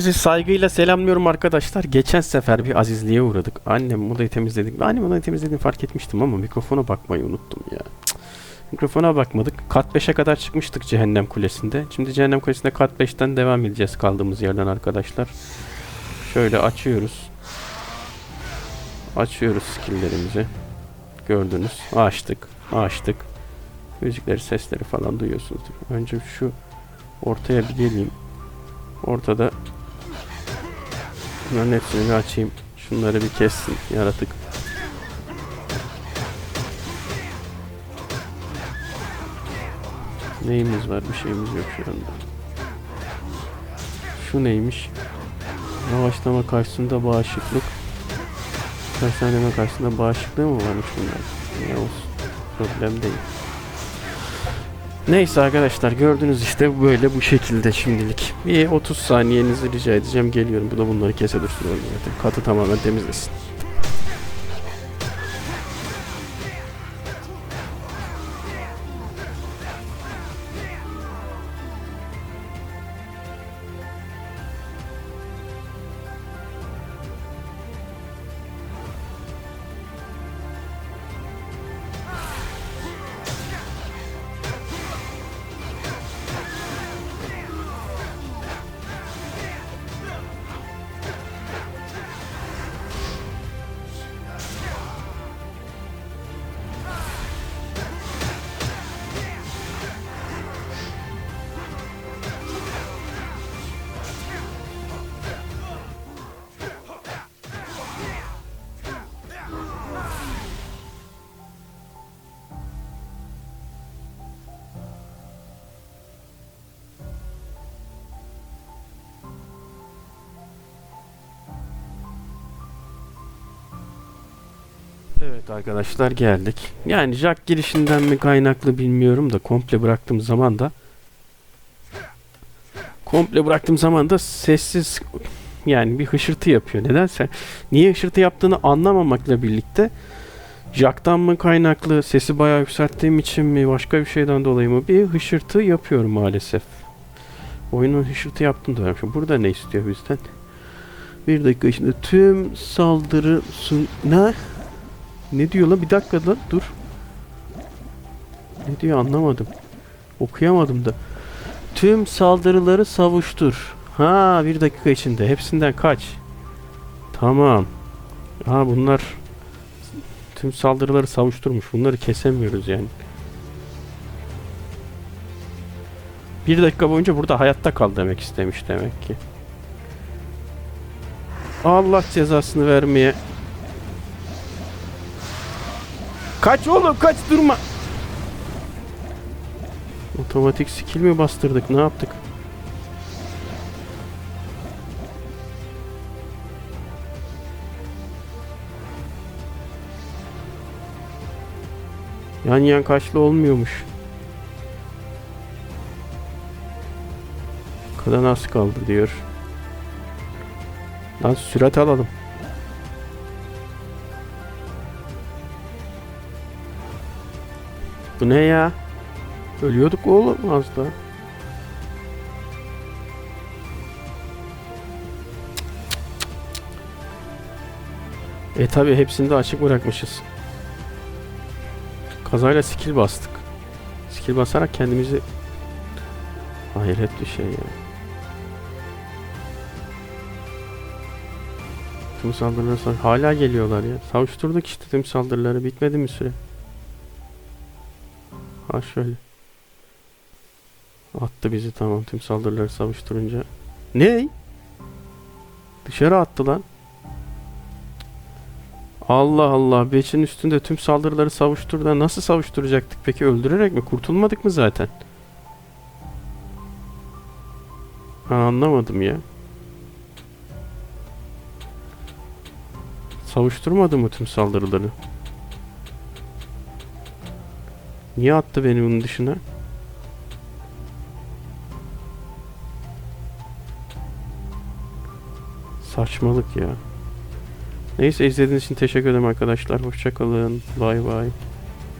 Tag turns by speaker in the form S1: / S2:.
S1: Sizi saygıyla selamlıyorum arkadaşlar. Geçen sefer bir azizliğe uğradık. Annem odayı temizledik. Annem odayı temizlediğini fark etmiştim ama mikrofona bakmayı unuttum ya. Mikrofona bakmadık. Kat 5'e kadar çıkmıştık Cehennem Kulesi'nde. Şimdi Cehennem Kulesi'nde kat 5'ten devam edeceğiz kaldığımız yerden arkadaşlar. Şöyle açıyoruz. Açıyoruz skilllerimizi. Gördünüz. Açtık. Açtık. Müzikleri, sesleri falan duyuyorsunuzdur. Önce şu ortaya bir geleyim. Ortada Bunların hepsini bir açayım. Şunları bir kessin yaratık. Neyimiz var? Bir şeyimiz yok şu anda. Şu neymiş? Yavaşlama karşısında bağışıklık. Tersaneme karşısında bağışıklığı mı varmış bunlar? Ne olsun. Problem değil. Neyse arkadaşlar gördünüz işte böyle bu şekilde şimdilik. Bir 30 saniyenizi rica edeceğim geliyorum. Bu da bunları kese dursun öyle zaten. Katı tamamen temizlesin. Evet arkadaşlar geldik. Yani jack girişinden mi kaynaklı bilmiyorum da komple bıraktığım zaman da komple bıraktığım zaman da sessiz yani bir hışırtı yapıyor. Nedense niye hışırtı yaptığını anlamamakla birlikte jack'tan mı kaynaklı sesi bayağı yükselttiğim için mi başka bir şeyden dolayı mı bir hışırtı yapıyorum maalesef. Oyunun hışırtı yaptığını da öğrenmişim. Burada ne istiyor bizden? Bir dakika içinde tüm saldırı sun... Ne? Ne diyor lan? Bir dakika lan dur. Ne diyor anlamadım. Okuyamadım da. Tüm saldırıları savuştur. Ha bir dakika içinde. Hepsinden kaç. Tamam. Ha bunlar tüm saldırıları savuşturmuş. Bunları kesemiyoruz yani. Bir dakika boyunca burada hayatta kal demek istemiş demek ki. Allah cezasını vermeye Kaç oğlum kaç durma. Otomatik skill mi bastırdık ne yaptık? Yan yan kaçlı olmuyormuş. Kadar az kaldı diyor. Lan sürat alalım. Bu ne ya? Ölüyorduk oğlum az daha. E tabi hepsini de açık bırakmışız. Kazayla skill bastık. Skill basarak kendimizi hayret bir şey ya. Tüm saldırıları sav- hala geliyorlar ya. Savuşturduk işte tüm saldırıları bitmedi mi süre? Ha şöyle. Attı bizi tamam tüm saldırıları savuşturunca. Ne? Dışarı attı lan. Allah Allah. Beçin üstünde tüm saldırıları savuştur da nasıl savuşturacaktık peki? Öldürerek mi? Kurtulmadık mı zaten? Ben anlamadım ya. Savuşturmadı mı tüm saldırıları? Niye attı beni bunun dışına? Saçmalık ya. Neyse izlediğiniz için teşekkür ederim arkadaşlar. Hoşçakalın. Bay bay.